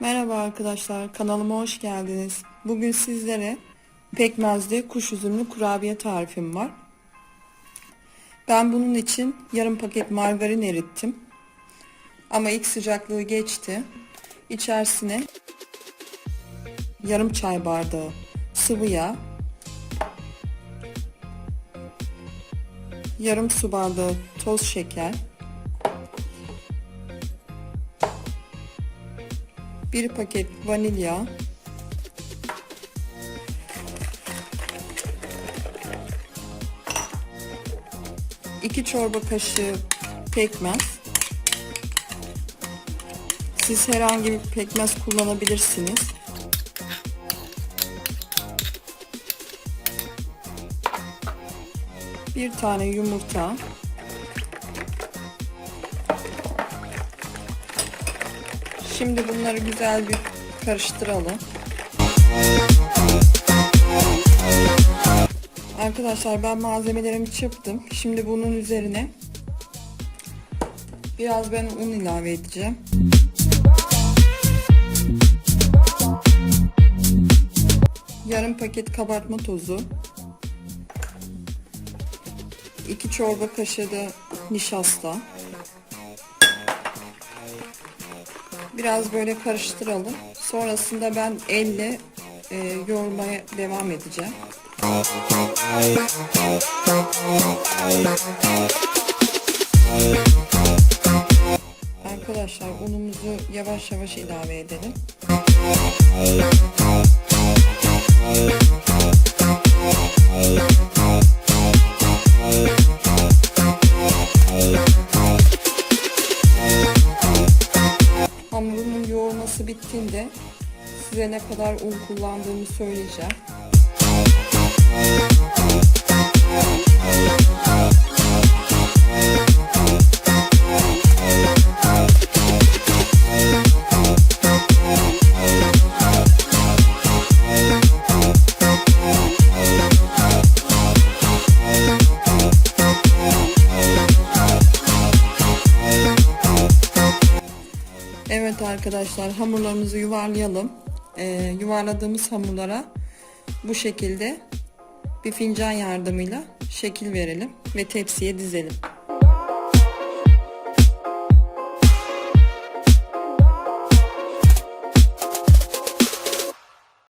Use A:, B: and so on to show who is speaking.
A: Merhaba arkadaşlar, kanalıma hoş geldiniz. Bugün sizlere pekmezli kuş üzümlü kurabiye tarifim var. Ben bunun için yarım paket margarin erittim. Ama ilk sıcaklığı geçti. İçerisine yarım çay bardağı sıvı yağ, yarım su bardağı toz şeker, bir paket vanilya, iki çorba kaşığı pekmez. Siz herhangi bir pekmez kullanabilirsiniz. Bir tane yumurta. Şimdi bunları güzel bir karıştıralım. Arkadaşlar ben malzemelerimi çırptım. Şimdi bunun üzerine biraz ben un ilave edeceğim. Yarım paket kabartma tozu. 2 çorba kaşığı da nişasta. Biraz böyle karıştıralım. Sonrasında ben elle e, yoğurmaya devam edeceğim. Arkadaşlar unumuzu yavaş yavaş ilave edelim. Yoğurması bittiğinde size ne kadar un kullandığımı söyleyeceğim. Evet arkadaşlar hamurlarımızı yuvarlayalım. Ee, yuvarladığımız hamurlara bu şekilde bir fincan yardımıyla şekil verelim ve tepsiye dizelim.